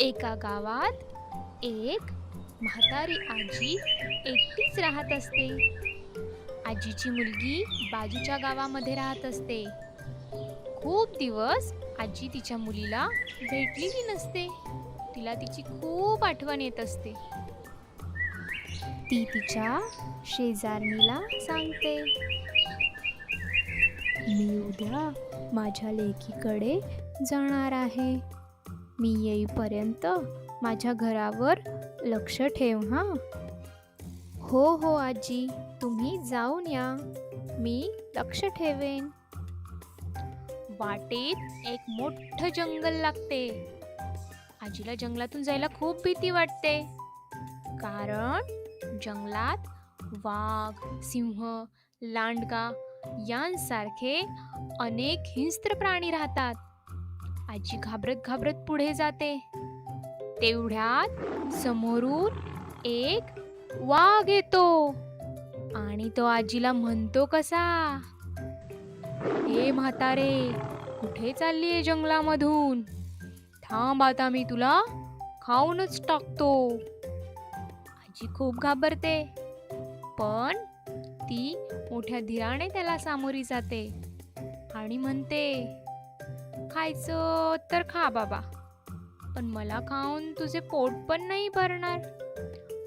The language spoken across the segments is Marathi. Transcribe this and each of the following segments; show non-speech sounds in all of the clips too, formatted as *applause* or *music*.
एका गावात एक म्हातारी आजी एकटीच राहत असते. आजीची मुलगी बाजूच्या गावामध्ये राहत असते. खूप दिवस आजी तिच्या मुलीला भेटलेली नसते. तिला तिची खूप आठवण येत असते. ती तिच्या शेजारणीला सांगते मी उद्या माझ्या लेकीकडे जाणार आहे. मी येईपर्यंत माझ्या घरावर लक्ष ठेव हां. हो हो आजी. तुम्ही जाऊन या. मी लक्ष ठेवेन. वाटेत एक मोठं जंगल लागते. आजीला जंगलातून जायला खूप भीती वाटते. कारण जंगलात वाघ सिंह लांडगा यांसारखे अनेक हिंस्त्र प्राणी राहतात. आजी घाबरत घाबरत पुढे जाते. तेवढ्यात समोरून एक वाघ येतो आणि तो आजीला म्हणतो कसा हे म्हातारे कुठे चाललीये जंगलामधून? थांब आता मी तुला खाऊनच टाकतो. आजी खूप घाबरते पण ती मोठ्या धीराने त्याला सामोरी जाते आणि म्हणते खायचं तर खा बाबा. पण मला खाऊन तुझे पोट पण नाही भरणार.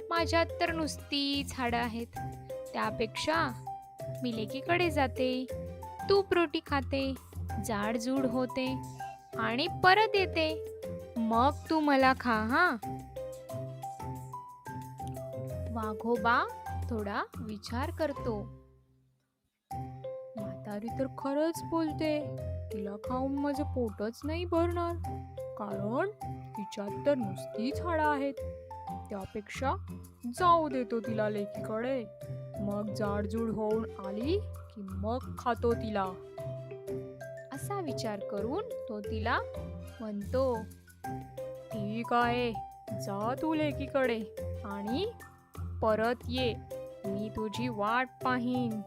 माझ्यात तर नुसती झाडं आहेत. त्यापेक्षा मी लेकीकडे जाते. तूप रोटी खाते जाडजूड होते आणि परत येते. मग तू मला खा हा. वाघोबा थोडा विचार करतो. म्हातारी तर खरंच बोलते. तिला खाऊन माझं पोटच नाही भरणार. कारण तिच्यात तर नुसती झाडं आहेत. त्यापेक्षा जाऊ देतो तिला लेकीकडे. मग जाडजूड होऊन आली की मग खातो तिला. असा विचार करून तो तिला म्हणतो ठीक आहे जा तू लेकीकडे आणि परत ये. मी तुझी वाट पाहीन.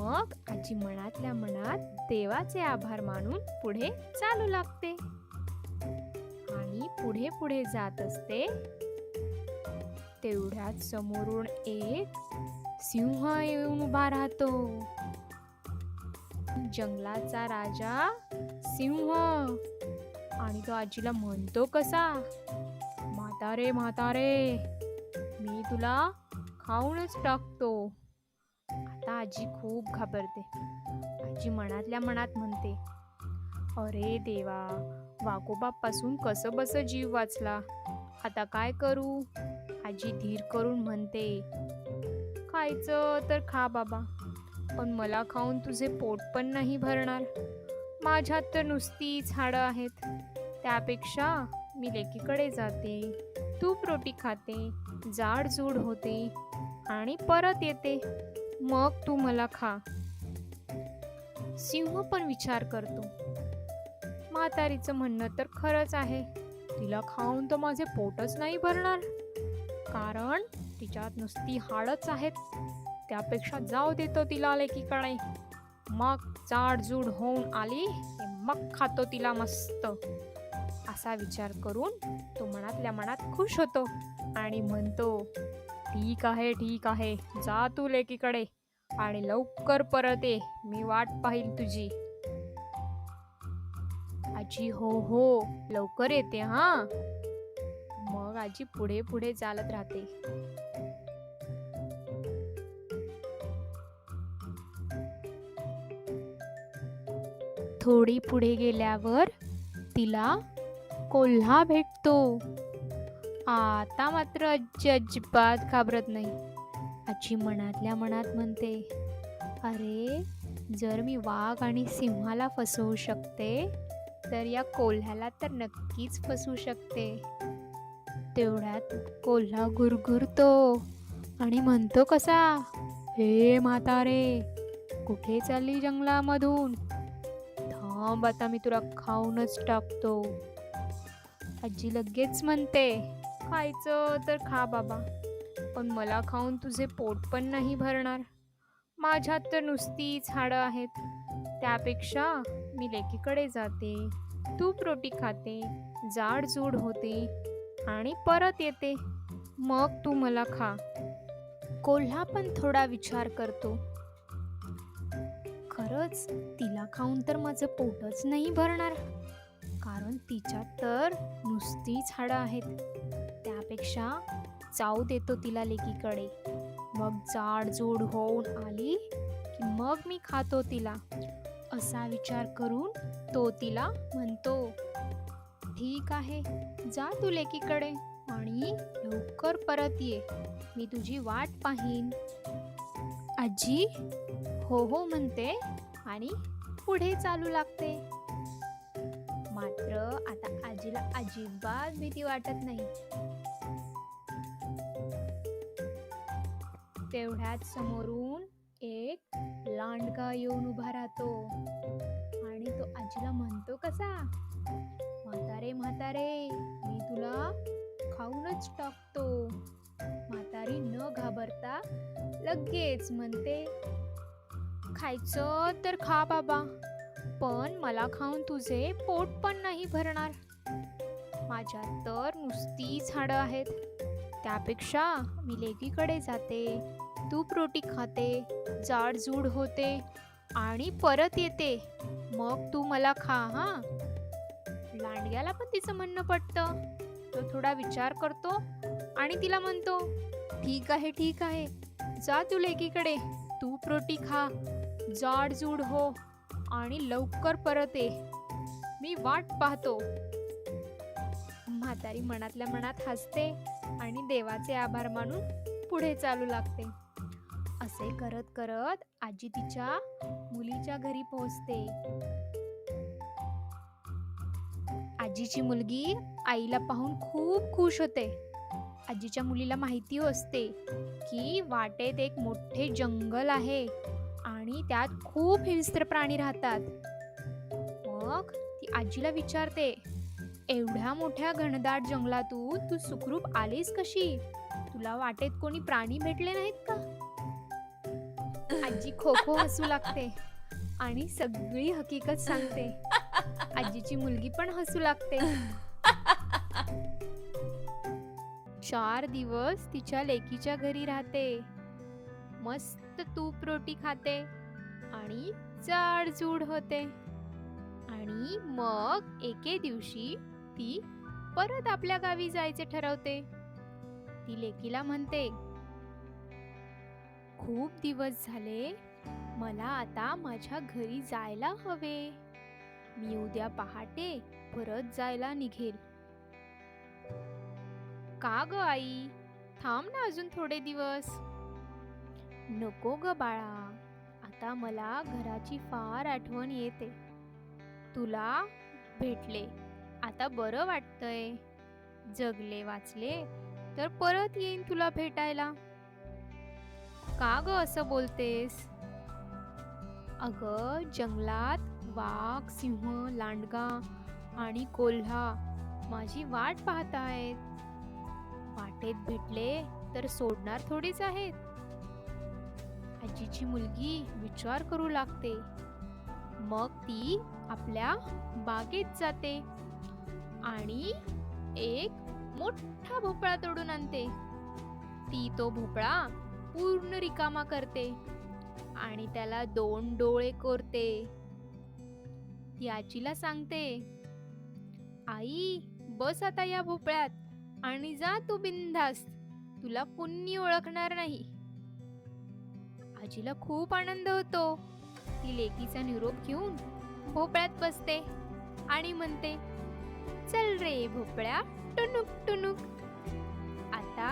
मग आजी मनातल्या मनात देवाचे आभार मानून पुढे चालू लागते. आणि पुढे पुढे जात असते. तेवढ्यात समोरून एक सिंह येऊन उभा राहतो. जंगलाचा राजा सिंह. आणि तो आजीला म्हणतो कसा? म्हातारे म्हातारे मी तुला खाऊनच टाकतो. आता आजी खूप घाबरते. आजी मनातल्या मनात म्हणते अरे देवा वाघोबापासून कसं बसं जीव वाचला? आता काय करू? आजी धीर करून म्हणते खायचं तर खा बाबा पण मला खाऊन तुझे पोट पण नाही भरणार. माझ्यात तर नुसती झाडं आहेत. त्यापेक्षा मी लेकीकडे जाते तूप रोटी खाते जाडजूड होते आणि परत येते. मग तू मला खा. सिंह पण विचार करतो. म्हातारीचं म्हणणं तर खरंच आहे. तिला खाऊन तर माझे पोटच नाही भरणार. कारण तिच्यात नुसती हाडच आहेत. त्यापेक्षा जाऊ देतो तिला लेकीकडे. मग जाडजूड होऊन आली मग खातो तिला मस्त. असा विचार करून तो मनातल्या मनात खुश होतो आणि म्हणतो ठीक आहे ठीक आहे. जा तू लेकीकडे आणि लवकर परत ये. मी वाट पाहिल तुझी. आजी हो हो. लवकर येते हा. मग आजी पुढे पुढे चालत राहते. थोडी पुढे गेल्यावर तिला कोल्हा भेटतो. आता मात्र आजी अजिबात घाबरत नाही. आजी मनातल्या मनात म्हणते अरे जर मी वाघ आणि सिंहाला फसवू शकते तर या कोल्ह्याला तर नक्कीच फसवू शकते. तेवढ्यात कोल्हा गुरगुरतो आणि म्हणतो कसा हे म्हातारे कुठे चालली जंगलामधून? थांब आता मी तुला खाऊनच टाकतो. आजी लगेच म्हणते खायचं तर खा बाबा. पण मला खाऊन तुझे पोट पण नाही भरणार. माझ्यात तर नुसती झाडं आहेत. त्यापेक्षा मी लेकीकडे जाते. तूप रोटी खाते. जाडजूड होते. आणि परत येते. मग तू मला खा. कोल्हा पण थोडा विचार करतो. खरंच तिला खाऊन तर माझं पोटच नाही भरणार. कारण तिच्यात तर नुसती झाडं आहेत. त्यापेक्षा जाऊ देतो तिला लेकीकडे. मग जाडजूड होऊन आली की मग मी खातो तिला. असा विचार करून तो तिला म्हणतो ठीक आहे जा तू लेकीकडे आणि लवकर परत ये. मी तुझी वाट पाहीन. आजी हो हो म्हणते आणि पुढे चालू लागते. मात्र आता आजीला अजिबात भीती वाटत नाही. तेवढ्यात समोरून एक लांडगा येऊन उभा राहतो. आणि तो आजीला म्हणतो कसा? म्हातारे म्हातारे मी तुला खाऊनच टाकतो. म्हातारी न घाबरता लगेच म्हणते खायचं तर खा बाबा पण मला खाऊन तुझे पोट पण नाही भरणार. माझ्या तर नुसती झाडं आहेत. त्यापेक्षा मी लेकीकडे जाते. तूप रोटी खाते जाडजूड होते आणि परत येते. मग तू मला खा हा? लांडग्याला पण तिचं म्हणणं पटतं. तो थोडा विचार करतो आणि तिला म्हणतो ठीक आहे ठीक आहे. जा तू लेकीकडे तूप रोटी खा. जाडजूड हो आणि लवकर परत ये. मी वाट पाहतो. म्हातारी मनातल्या मनात हसते आणि देवाचे आभार मानून पुढे चालू लागते. असे करत करत आजी तिच्या मुलीच्या घरी पोहोचते. आजीची मुलगी आईला पाहून खूप खुश होते. आजीच्या मुलीला माहिती असते की वाटेत एक मोठे जंगल आहे आणि त्यात खूप हिंस्त्र प्राणी राहतात. मग ती आजीला विचारते एवढ्या मोठ्या घनदाट जंगलातून तू सुखरूप आलीस कशी? तुला वाटेत कोणी प्राणी भेटले नाहीत का? आजी खो खो हसू लागते आणि सगळी हकीकत सांगते. आजीची मुलगी पण हसू लागते. चार दिवस तिच्या लेकीच्या घरी राहते. मस्त तूप रोटी खाते आणि जाडजूड होते. आणि मग एके दिवशी ती परत आपल्या गावी जायचे ठरवते. ती लेकीला म्हणते खूप दिवस झाले. मला आता माझ्या घरी जायला हवे. मी उद्या पहाटे परत जायला निघेल. का ग आई? थांब ना अजून थोडे दिवस. नको ग बाळा. आता मला घराची फार आठवण येते. तुला भेटले. आता बरं वाटतंय. जगले वाचले तर परत येईन तुला भेटायला. का ग असं बोलतेस? अगं जंगलात वाघ सिंह लांडगा आणि कोल्हा माझी वाट पाहत आहेत. वाटेत भेटले तर सोडणार थोडीच आहेत. आजीची मुलगी विचार करू लागते. मग ती आपल्या बागेत जाते आणि एक मोठा भोपळा तोडून आणते. ती तो भोपळा पूर्ण रिकामा करते आणि त्याला दोन डोळे कोरते. ती आजीला सांगते आई बस आता या भोपळ्यात आणि जा तू बिनधास्त तुला पुन्नी ओळखणार नाही. आजीला खूप आनंद होतो. ती लेकीचा निरोप घेऊन भोपळ्यात बसते आणि म्हणते चल रे भोपळ्या टुनुक टुनुक आता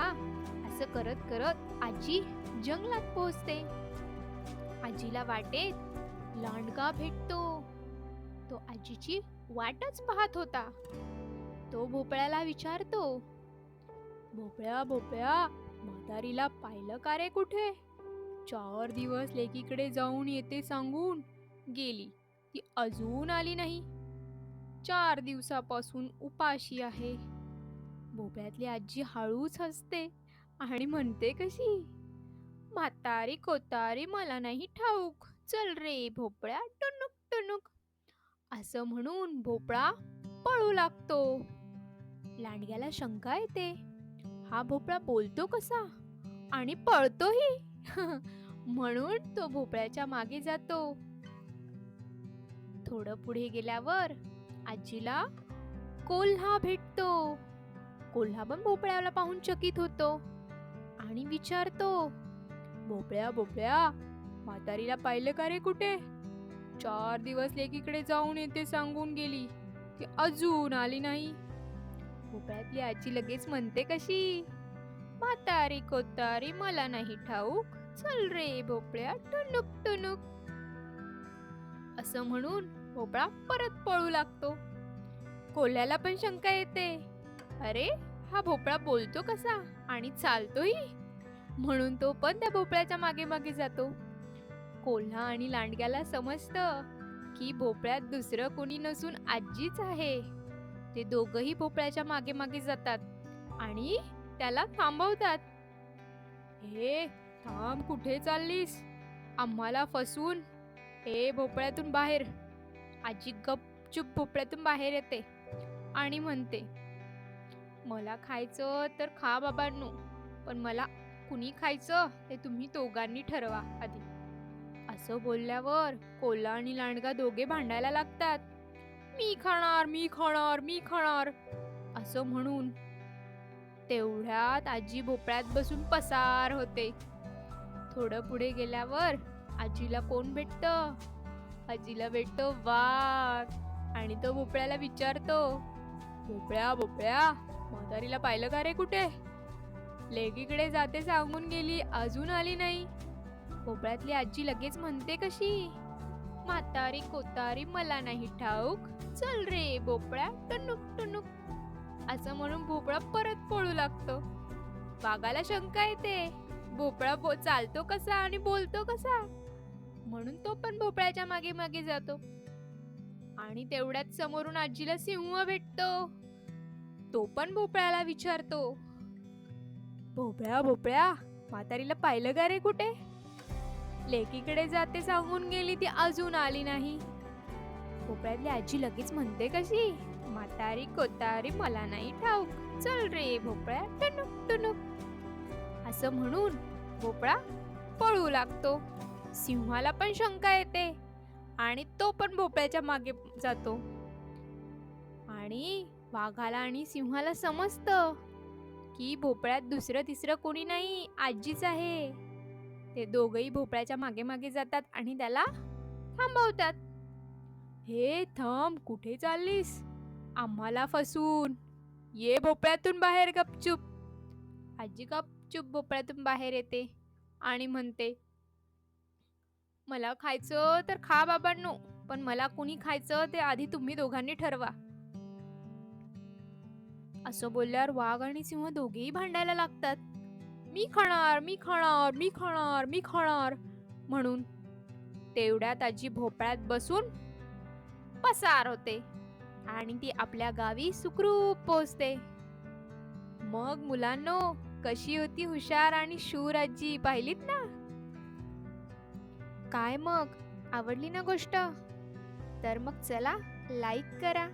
असं करत करत आजी जंगलात पोहोचते. आजीला वाटेत लांडगा भेटतो. तो आजीची वाटच पाहत होता. तो भोपळ्याला विचारतो भोपळ्या भोपळ्या म्हातारीला पाहिलं का रे कुठे? चार दिवस लेकीकडे जाऊन येते सांगून गेली ती अजून आली नाही. चार दिवसापासून उपाशी आहे. भोपळ्यातली आजी हळूच हसते. आणि म्हणते कशी? म्हातारी कोतारी मला नाही ठाऊक. चल रे भोपळ्या टुनुक टुनुक असं म्हणून भोपळा पळू लागतो. लांडग्याला शंका येते. हा भोपळा बोलतो कसा? आणि पळतोही. *laughs* म्हणून तो भोपळ्याच्या मागे जातो. थोडं पुढे गेल्यावर आजीला कोल्हा भेटतो. कोल्हा पण भोपळ्याला पाहून चकित होतो. आणि विचारतो भोपळ्या भोपळ्या म्हातारीला पाहिलं का रे कुठे? चार दिवस लेकीकडे जाऊन येते सांगून गेली ती अजून आली नाही. भोपळ्यातली आजी लगेच म्हणते कशी? म्हातारी कोतारी मला नाही ठाऊक. चल रे भोपळ्या टुनुक टुनुक असं म्हणून भोपळा परत पळू लागतो. कोल्ह्याला पण शंका येते. अरे हा भोपळा बोलतो कसा आणि चालतोही? म्हणून तो पण त्या भोपळ्याच्या मागे मागे जातो. कोल्हा आणि लांडग्याला समजतं की भोपळ्यात दुसरं कोणी नसून आजीच आहे. ते दोघही भोपळ्याच्या मागे मागे जातात आणि त्याला थांबवतात. हे थांब कुठे चाललीस? आम्हाला फसवून हे भोपळ्यातून बाहेर. आजी गपचूप भोपळ्यातून बाहेर येते आणि म्हणते मला खायचं तर खा बाबांनो पण मला कुणी खायचं ते तुम्ही दोघांनी ठरवा आधी. असं बोलल्यावर कोल्हा आणि लांडगा दोघे भांडायला लागतात. मी खाणार मी खाणार मी खाणार असं म्हणून तेवढ्यात आजी भोपळ्यात बसून पसार होते. थोडं पुढे गेल्यावर आजीला कोण भेटत? आजीला भेटतो वाघ आणि तो भोपळ्याला विचारतो भोपळ्या भोपळ्या म्हातारीला पाहिलं का रे कुठे? लेगीकडे जाते सांगून गेली अजून आली नाही. भोपळ्यातली आजी लगेच म्हणते कशी? म्हातारी कोतारी मला नाही ठाऊक. चल रे भोपळ्या टनुक टनुक असं म्हणून भोपळा परत पळू लागतो. वाघाला शंका येते. भोपळा बो चालतो कसा आणि बोलतो कसा? म्हणून तो पण भोपळ्याच्या मागे मागे जातो. आणि तेवढ्यात समोरून आजीला सिंह भेटतो. तो पण भोपळ्याला विचारतो. भोपळ्या भोपळ्या म्हातारीला पाहिलं का रे कुठे? लेकीकडे जाते सांगून गेली ती अजून आली नाही. भोपळ्यातली आजी लगेच म्हणते कशी? म्हातारी कोतारी मला नाही ठाऊक. चल रे भोपळ्या टणुक टुनुक असं म्हणून भोपळा पळू लागतो. सिंहाला पण शंका येते आणि तो पण भोपळ्याच्या मागे जातो. आणि वाघाला आणि सिंहाला समजतं की भोपळ्यात दुसरं तिसरं कोणी नाही आजीच आहे. ते दोघही भोपळ्याच्या मागे मागे जातात आणि त्याला थांबवतात. हे थांब कुठे चाललीस? आम्हाला फसून. ये भोपळ्यातून बाहेर गपचूप. आजी गपचूप भोपळ्यातून बाहेर येते आणि म्हणते मला खायचं तर खा बाबांनो पण मला कुणी खायचं ते आधी तुम्ही दोघांनी ठरवा. असं बोलल्यावर वाघ आणि सिंह दोघेही भांडायला लागतात. मी खाणार मी खाणार मी खाणार मी खाणार म्हणून तेवढ्यात आजी भोपळ्यात बसून पसार होते आणि ती आपल्या गावी सुखरूप पोचते मग मुलांनो कशी होती हुशार आणि शूर आजी पाहिलीत ना? काय मग? आवडली ना गोष्ट? तर मग चला लाईक करा.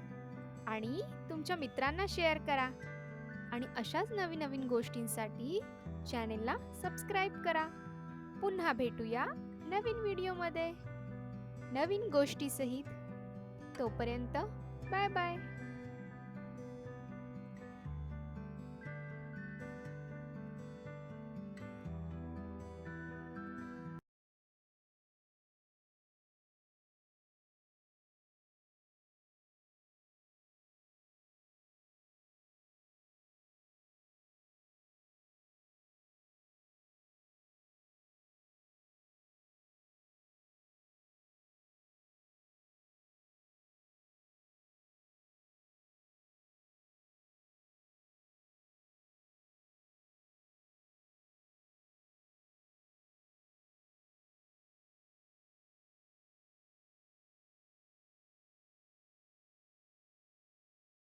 आणि तुमच्या मित्रांना शेअर करा. आणि अशाच नवीन नवीन गोष्टींसाठी चॅनेलला सबस्क्राईब करा. पुन्हा भेटूया नवीन व्हिडिओमध्ये नवीन गोष्टीसहित तोपर्यंत बाय बाय